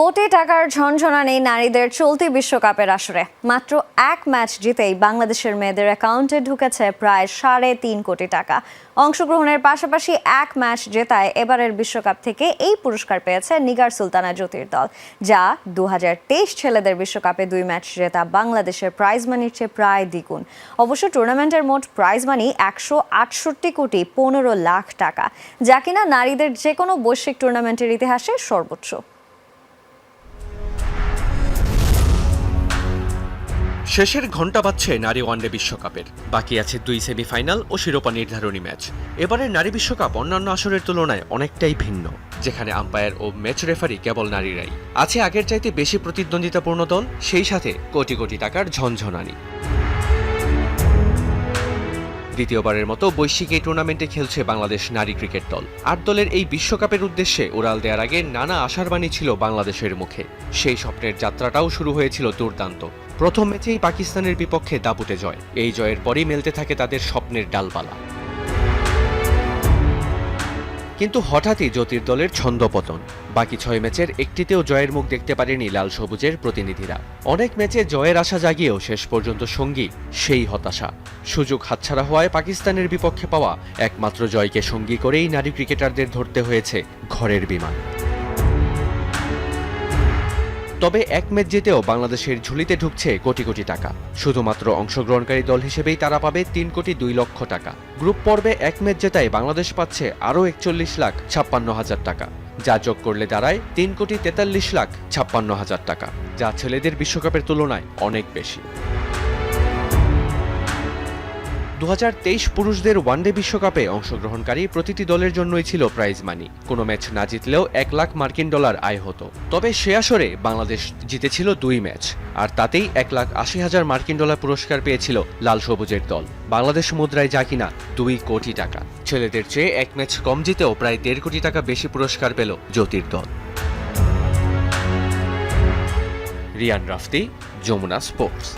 কোটি টাকার ঝনঝনা নেই নারীদের চলতি বিশ্বকাপের আসরে। মাত্র এক ম্যাচ জিতেই বাংলাদেশের মেয়েদের অ্যাকাউন্টে ঢুকেছে প্রায় সাড়ে তিন কোটি টাকা। অংশগ্রহণের পাশাপাশি এক ম্যাচ জেতায় এবারের বিশ্বকাপ থেকে এই পুরস্কার পেয়েছে নিগার সুলতানা জ্যোতির দল, যা দু হাজার তেইশ ছেলেদের বিশ্বকাপে দুই ম্যাচ জেতা বাংলাদেশের প্রাইজ মানির চেয়ে প্রায় দ্বিগুণ। অবশ্য টুর্নামেন্টের মোট প্রাইজ মানি একশো আটষট্টি কোটি পনেরো লাখ টাকা, যা কিনা নারীদের যে কোনো বৈশ্বিক টুর্নামেন্টের ইতিহাসে সর্বোচ্চ। শেষের ঘণ্টা বাজছে নারী ওয়ানডে বিশ্বকাপের। বাকি আছে দুই সেমিফাইনাল ও শিরোপা নির্ধারণী ম্যাচ। এবারের নারী বিশ্বকাপ অন্যান্য আসরের তুলনায় অনেকটাই ভিন্ন, যেখানে আম্পায়ার ও ম্যাচ রেফারি কেবল নারীরাই। আছে আগের চাইতে বেশি প্রতিদ্বন্দ্বিতাপূর্ণ দল, সেই সাথে কোটি কোটি টাকার ঝনঝনানি। দ্বিতীয়বারের মতো বৈশ্বিক এই টুর্নামেন্টে খেলছে বাংলাদেশ নারী ক্রিকেট দল। আট দলের এই বিশ্বকাপের উদ্দেশ্যে উড়াল দেওয়ার আগে নানা আশার বাণী ছিল বাংলাদেশের মুখে। সেই স্বপ্নের যাত্রাটাও শুরু হয়েছিল দুর্দান্ত। প্রথম ম্যাচেই পাকিস্তানের বিপক্ষে দাপুটে জয়। এই জয়ের পরই মেলতে থাকে তাদের স্বপ্নের ডালপালা। কিন্তু হঠাৎই জ্যোতির দলের ছন্দপতন। বাকি ছয় ম্যাচের একটিতেও জয়ের মুখ দেখতে পারেনি লাল সবুজের প্রতিনিধিরা। অনেক ম্যাচে জয়ের আশা জাগিয়েও শেষ পর্যন্ত সঙ্গী সেই হতাশা। সুযোগ হাতছাড়া হওয়ায় পাকিস্তানের বিপক্ষে পাওয়া একমাত্র জয়কে সঙ্গী করেই নারী ক্রিকেটারদের ধরতে হয়েছে ঘরের বিমান। তবে এক ম্যাচ জিতেও বাংলাদেশের ঝুলিতে ঢুকছে কোটি কোটি টাকা। শুধুমাত্র অংশগ্রহণকারী দল হিসেবেই তারা পাবে তিন কোটি দুই লক্ষ টাকা। গ্রুপ পর্বে এক ম্যাচ জেতায় বাংলাদেশ পাচ্ছে আরও একচল্লিশ লাখ ছাপ্পান্ন হাজার টাকা। যা যোগ করলে দাঁড়ায় তিন কোটি তেতাল্লিশ লাখ ছাপ্পান্ন হাজার টাকা, যা ছেলেদের বিশ্বকাপের তুলনায় অনেক বেশি। দু হাজার তেইশ পুরুষদের ওয়ানডে বিশ্বকাপে অংশগ্রহণকারী প্রতিটি দলের জন্যই ছিল প্রাইজ মানি কোনো ম্যাচ না জিতলেও এক লাখ মার্কিন ডলার আয় হতো। তবে সে আসরে বাংলাদেশ জিতেছিল দুই ম্যাচ আর তাতেই এক লাখ আশি হাজার মার্কিন ডলার পুরস্কার পেয়েছিল লাল সবুজের দল। বাংলাদেশ মুদ্রায় যা কিনা দুই কোটি টাকা। ছেলেদের চেয়ে এক ম্যাচ কম জিতেও প্রায় দেড় কোটি টাকা বেশি পুরস্কার পেল জ্যোতির দল। রিয়ান রাফতি, যমুনা স্পোর্টস।